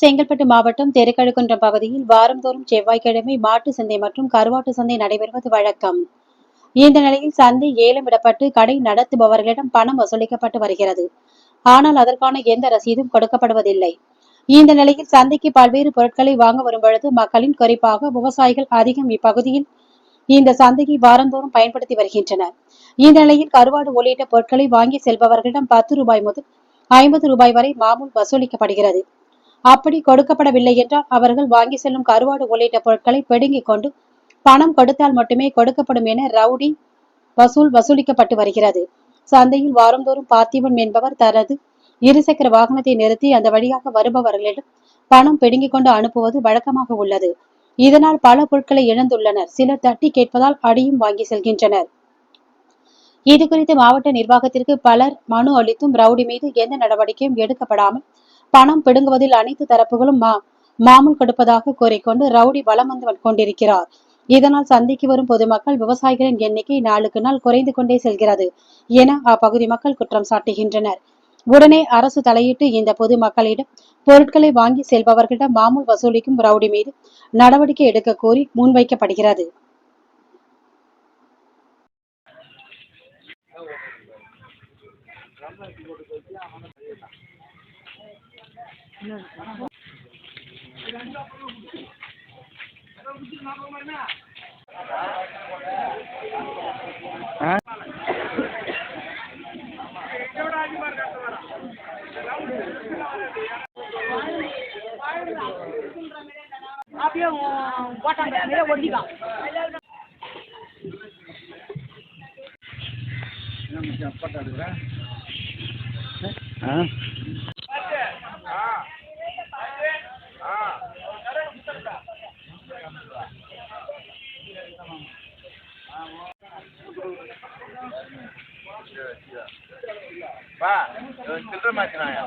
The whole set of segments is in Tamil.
செங்கல்பட்டு மாவட்டம் தெருக்கழுக்குன்றம் பகுதியில் வாரந்தோறும் செவ்வாய்க்கிழமை மாட்டு சந்தை மற்றும் கருவாட்டு சந்தை நடைபெறுவது வழக்கம். இந்த நிலையில் சந்தை ஏலம் விடப்பட்டு கடை நடத்துபவர்களிடம் பணம் வசூலிக்கப்பட்டு வருகிறது. ஆனால் அதற்கான எந்த ரசீதும் கொடுக்கப்படுவதில்லை. இந்த நிலையில் சந்தைக்கு பல்வேறு பொருட்களை வாங்க வரும் பொழுது மக்களின் குறிப்பாக விவசாயிகள் அதிகம் இப்பகுதியில் இந்த சந்தையை வாரந்தோறும் பயன்படுத்தி வருகின்றனர். இந்த நிலையில் கருவாடு உள்ளிட்ட பொருட்களை வாங்கி செல்பவர்களிடம் பத்து ரூபாய் முதல் ஐம்பது ரூபாய் வரை மாமூல் வசூலிக்கப்படுகிறது. அப்படி கொடுக்கப்படவில்லை என்றால் அவர்கள் வாங்கி செல்லும் கருவாடு உள்ளிட்ட பொருட்களை பிடுங்கிக் கொண்டு பணம் கொடுத்தால் மட்டுமே கொடுக்கப்படும் என ரவுடி வசூல் வசூலிக்கப்பட்டு வருகிறது. சந்தையில் வாரந்தோறும் பார்த்திபன் என்பவர் தனது இருசக்கர வாகனத்தை நிறுத்தி அந்த வழியாக வருபவர்களிடம் பணம் பிடுங்கிக் கொண்டு அனுப்புவது வழக்கமாக உள்ளது. இதனால் பல பொருட்களை இழந்துள்ளனர். சிலர் தட்டி கேட்பதால் அடியும் வாங்கி செல்கின்றனர். இது குறித்து மாவட்ட நிர்வாகத்திற்கு பலர் மனு அளித்தும் ரவுடி மீது எந்த நடவடிக்கையும் எடுக்கப்படாமல் பணம் பிடுங்குவதில் அனைத்து தரப்புகளும் மா மாமூல் கொடுப்பதாக கூறிக்கொண்டு ரவுடி வலம் வந்து கொண்டிருக்கிறார். இதனால் சந்தைக்கு வரும் பொதுமக்கள் விவசாயிகளின் எண்ணிக்கை நாளுக்கு நாள் குறைந்து கொண்டே செல்கிறது என அப்பகுதி மக்கள் குற்றம் சாட்டுகின்றனர். உடனே அரசு தலையிட்டு இந்த பொதுமக்களிடம் பொருட்களை வாங்கி செல்பவர்களிடம் மாமூல் வசூலிக்கும் ரவுடி மீது நடவடிக்கை எடுக்க கோரி முன்வைக்கப்படுகிறது. அப்படியே போட்டாங்க நிறைய ஒட்டிக்கலாம் ஆ? பா சில்லற மாத்தினாயா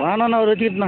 ವಾಹನನ ಅವ್ರು ಎತ್ತಿಟ್ನ